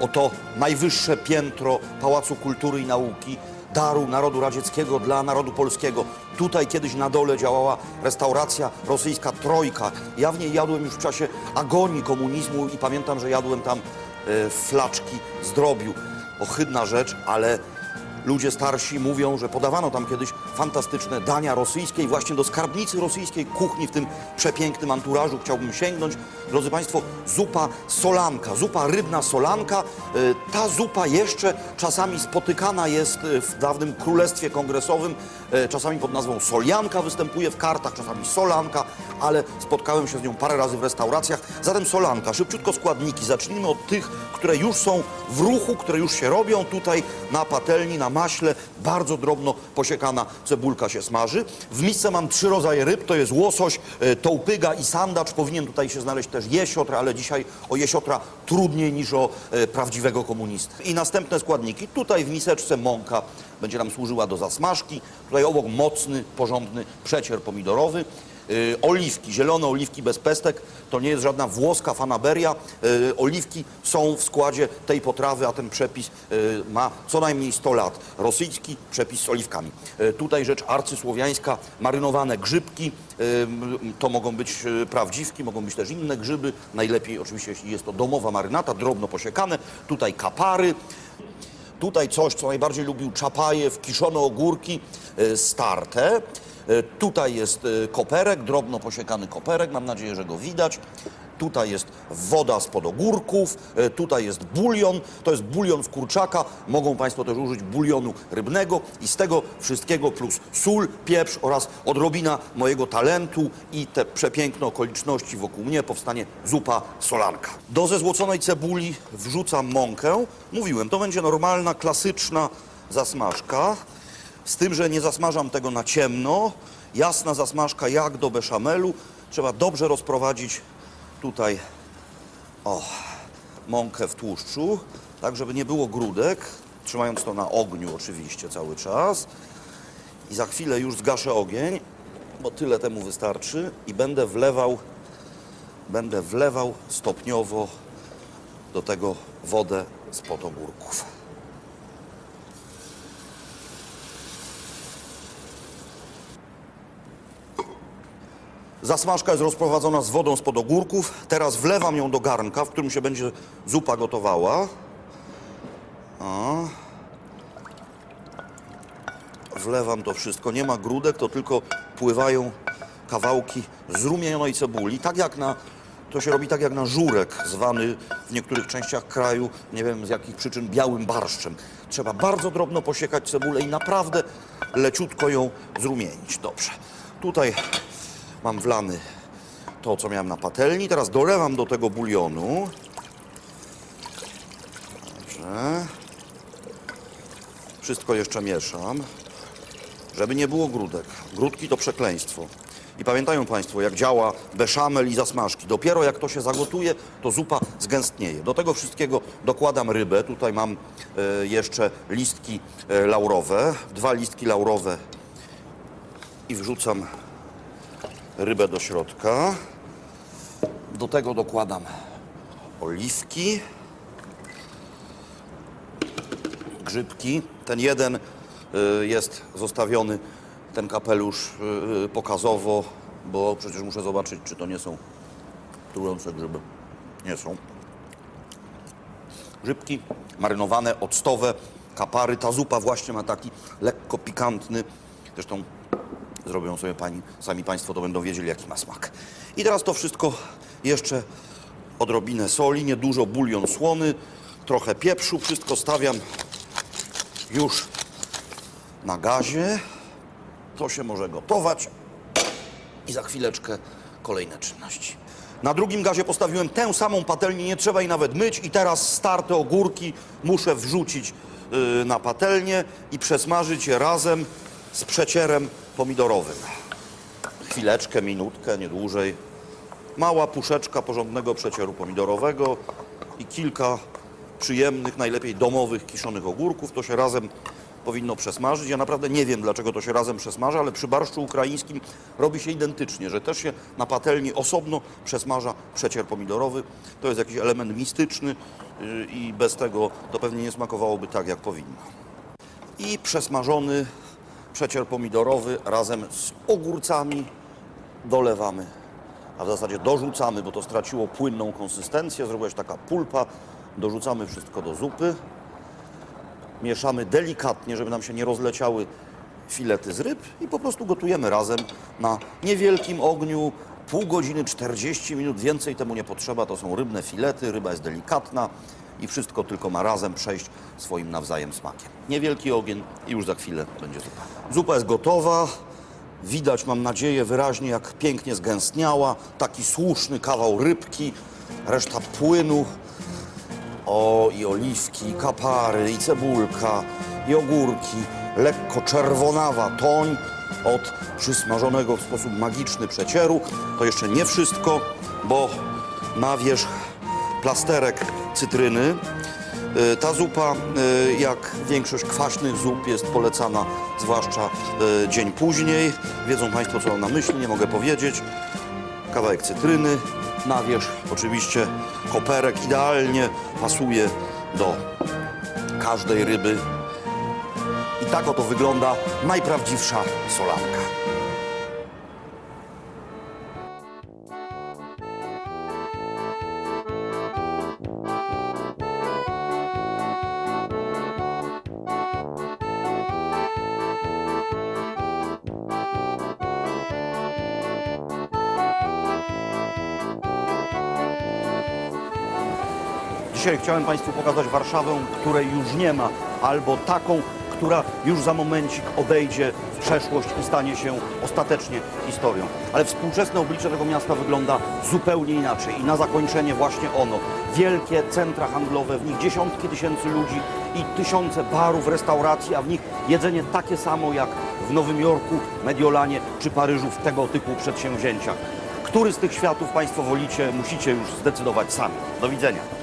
oto najwyższe piętro Pałacu Kultury i Nauki, daru narodu radzieckiego dla narodu polskiego. Tutaj kiedyś na dole działała restauracja rosyjska Trojka. Ja w niej jadłem już w czasie agonii komunizmu i pamiętam, że jadłem tam e, flaczki z drobiu. Ohydna rzecz, ale ludzie starsi mówią, że podawano tam kiedyś fantastyczne dania rosyjskie i właśnie do skarbnicy rosyjskiej kuchni w tym przepięknym anturażu chciałbym sięgnąć. Drodzy Państwo, zupa solanka, zupa rybna solanka. Y, Ta zupa jeszcze czasami spotykana jest y, w dawnym królestwie kongresowym, y, czasami pod nazwą solianka występuje w kartach, czasami solanka, ale spotkałem się z nią parę razy w restauracjach. Zatem solanka, szybciutko składniki. Zacznijmy od tych, które już są w ruchu, które już się robią. Tutaj na patelni, na maśle, bardzo drobno posiekana cebulka się smaży. W misce mam trzy rodzaje ryb, to jest łosoś, e, tołpyga i sandacz. Powinien tutaj się znaleźć też jesiotr, ale dzisiaj o jesiotra trudniej niż o e, prawdziwego komunistę. I następne składniki. Tutaj w miseczce mąka będzie nam służyła do zasmażki. Tutaj obok mocny, porządny przecier pomidorowy. Y, oliwki, zielone oliwki bez pestek, to nie jest żadna włoska fanaberia. Y, oliwki są w składzie tej potrawy, a ten przepis y, ma co najmniej 100 lat. Rosyjski przepis z oliwkami. Y, tutaj rzecz arcysłowiańska, marynowane grzybki, y, to mogą być y, prawdziwki, mogą być też inne grzyby. Najlepiej oczywiście, jeśli jest to domowa marynata, drobno posiekane. Tutaj kapary, Tutaj coś, co najbardziej lubił Czapajew, kiszone ogórki e, starte. E, Tutaj jest e, koperek, drobno posiekany koperek, mam nadzieję, że go widać. Tutaj jest woda spod ogórków, e, tutaj jest bulion, to jest bulion z kurczaka. Mogą Państwo też użyć bulionu rybnego i z tego wszystkiego plus sól, pieprz oraz odrobina mojego talentu i te przepiękne okoliczności wokół mnie powstanie zupa solanka. Do zezłoconej cebuli wrzucam mąkę. Mówiłem, to będzie normalna, klasyczna zasmażka. Z tym, że nie zasmażam tego na ciemno. Jasna zasmażka jak do beszamelu. Trzeba dobrze rozprowadzić tutaj o, mąkę w tłuszczu, tak żeby nie było grudek, trzymając to na ogniu oczywiście cały czas. I za chwilę już zgaszę ogień, bo tyle temu wystarczy i będę wlewał, będę wlewał stopniowo do tego wodę spod ogórków. Zasmażka jest rozprowadzona z wodą spod ogórków. Teraz wlewam ją do garnka, w którym się będzie zupa gotowała. Wlewam to wszystko. Nie ma grudek, to tylko pływają kawałki zrumienionej cebuli. Tak jak na, to się robi tak jak na żurek, zwany w niektórych częściach kraju, nie wiem z jakich przyczyn, białym barszczem. Trzeba bardzo drobno posiekać cebulę i naprawdę leciutko ją zrumienić. Dobrze. Tutaj mam wlany to, co miałem na patelni. Teraz dolewam do tego bulionu. Dobrze. Wszystko jeszcze mieszam, żeby nie było grudek. Grudki to przekleństwo. I pamiętają Państwo, jak działa beszamel i zasmażki. Dopiero jak to się zagotuje, to zupa zgęstnieje. Do tego wszystkiego dokładam rybę. Tutaj mam e, jeszcze listki e, laurowe. Dwa listki laurowe i wrzucam rybę do środka. Do tego dokładam oliwki, grzybki. Ten jeden y, jest zostawiony, ten kapelusz y, y, pokazowo, bo przecież muszę zobaczyć, czy to nie są trujące grzyby. Nie są. Grzybki marynowane, octowe, kapary. Ta zupa właśnie ma taki lekko pikantny, zresztą zrobią sobie pani, sami Państwo to będą wiedzieli, jaki ma smak. I teraz to wszystko jeszcze odrobinę soli, niedużo bulion słony, trochę pieprzu, wszystko stawiam już na gazie. To się może gotować i za chwileczkę kolejne czynności. Na drugim gazie postawiłem tę samą patelnię, nie trzeba jej nawet myć i teraz starte ogórki muszę wrzucić yy, na patelnię i przesmażyć je razem z przecierem pomidorowym. Chwileczkę, minutkę, nie dłużej. Mała puszeczka porządnego przecieru pomidorowego i kilka przyjemnych, najlepiej domowych kiszonych ogórków. To się razem powinno przesmażyć. Ja naprawdę nie wiem, dlaczego to się razem przesmaża, ale przy barszczu ukraińskim robi się identycznie, że też się na patelni osobno przesmaża przecier pomidorowy. To jest jakiś element mistyczny yy, i bez tego to pewnie nie smakowałoby tak, jak powinno. I przesmażony przecier pomidorowy razem z ogórcami dolewamy, a w zasadzie dorzucamy, bo to straciło płynną konsystencję, zrobiła się taka pulpa. Dorzucamy wszystko do zupy. Mieszamy delikatnie, żeby nam się nie rozleciały filety z ryb i po prostu gotujemy razem na niewielkim ogniu. Pół godziny, 40 minut, więcej temu nie potrzeba. To są rybne filety, ryba jest delikatna i wszystko tylko ma razem przejść swoim nawzajem smakiem. Niewielki ogień i już za chwilę będzie zupa. Zupa jest gotowa. Widać, mam nadzieję, wyraźnie, jak pięknie zgęstniała. Taki słuszny kawał rybki, reszta płynu. O, i oliwki, i kapary, i cebulka, i ogórki. Lekko czerwonawa toń od przysmażonego w sposób magiczny przecieru. To jeszcze nie wszystko, bo na wierzch plasterek cytryny. Y, Ta zupa, y, jak większość kwaśnych zup, jest polecana zwłaszcza y, dzień później. Wiedzą Państwo, co mam na myśli, nie mogę powiedzieć. Kawałek cytryny, na wierzch oczywiście koperek idealnie pasuje do każdej ryby. I tak oto wygląda najprawdziwsza solanka. Dzisiaj chciałem Państwu pokazać Warszawę, której już nie ma, albo taką, która już za momencik odejdzie w przeszłość i stanie się ostatecznie historią. Ale współczesne oblicze tego miasta wygląda zupełnie inaczej. I na zakończenie właśnie ono. Wielkie centra handlowe, w nich dziesiątki tysięcy ludzi i tysiące barów, restauracji, a w nich jedzenie takie samo jak w Nowym Jorku, Mediolanie czy Paryżu w tego typu przedsięwzięciach. Który z tych światów Państwo wolicie, musicie już zdecydować sami. Do widzenia.